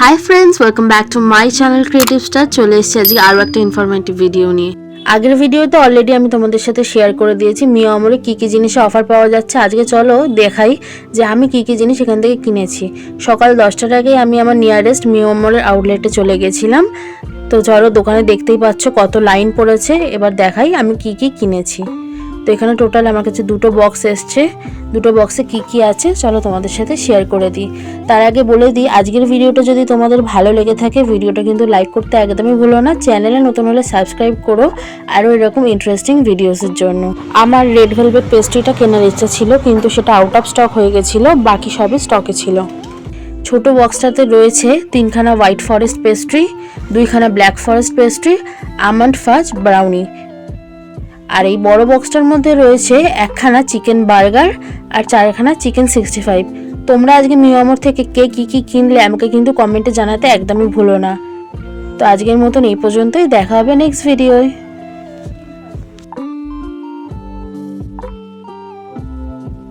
Hi friends welcome back to my channel creative star চলে এসেছি আজকে আরও একটা ইনফরমেটিভ ভিডিও নিয়ে। আগের ভিডিওতে অলরেডি আমি তোমাদের সাথে শেয়ার করে দিয়েছি মিও আমরে কী কী জিনিসে অফার পাওয়া যাচ্ছে। আজকে চলো দেখাই যে আমি কী কী জিনিস এখান থেকে কিনেছি। সকাল দশটার আগেই আমি আমার নিয়ারেস্ট মিও আমরের আউটলেটে চলে গেছিলাম। তো চলো দোকানে দেখতেই পাচ্ছ কত লাইন পড়েছে। এবার দেখাই আমি কি কি কিনেছি। তো এখানে টোটাল আমার কাছে দুটো বক্স এসছে। দুটো বক্সে কি কি আছে চলো তোমাদের সাথে শেয়ার করে দিই। তার আগে বলে দিই, আজকের ভিডিওটা যদি তোমাদের ভালো লেগে থাকে ভিডিওটা কিন্তু লাইক করতে একদমই ভুলো না। চ্যানেলে নতুন হলে সাবস্ক্রাইব করো, আরও এরকম ইন্টারেস্টিং ভিডিওসের জন্য। আমার রেড ভেলভেট পেস্ট্রিটা কেনার ইচ্ছা ছিল, কিন্তু সেটা আউট অফ স্টক হয়ে গেছিল, বাকি সবই স্টকে ছিল। ছোট বক্সটাতে রয়েছে তিনখানা white forest pastry দুইখানা black forest pastry almond fudge brownie আর এই বড় বক্সটার মধ্যে রয়েছে একখানা চিকেন বার্গার আর চারখানা চিকেন সিক্সটি ফাইভ তোমরা আজকে মিওমর থেকে কে কী কী কিনলে আমাকে কিন্তু কমেন্টে জানাতে একদমই ভুলো না। তো আজকের মতন এই পর্যন্তই, দেখা হবে নেক্সট ভিডিওয়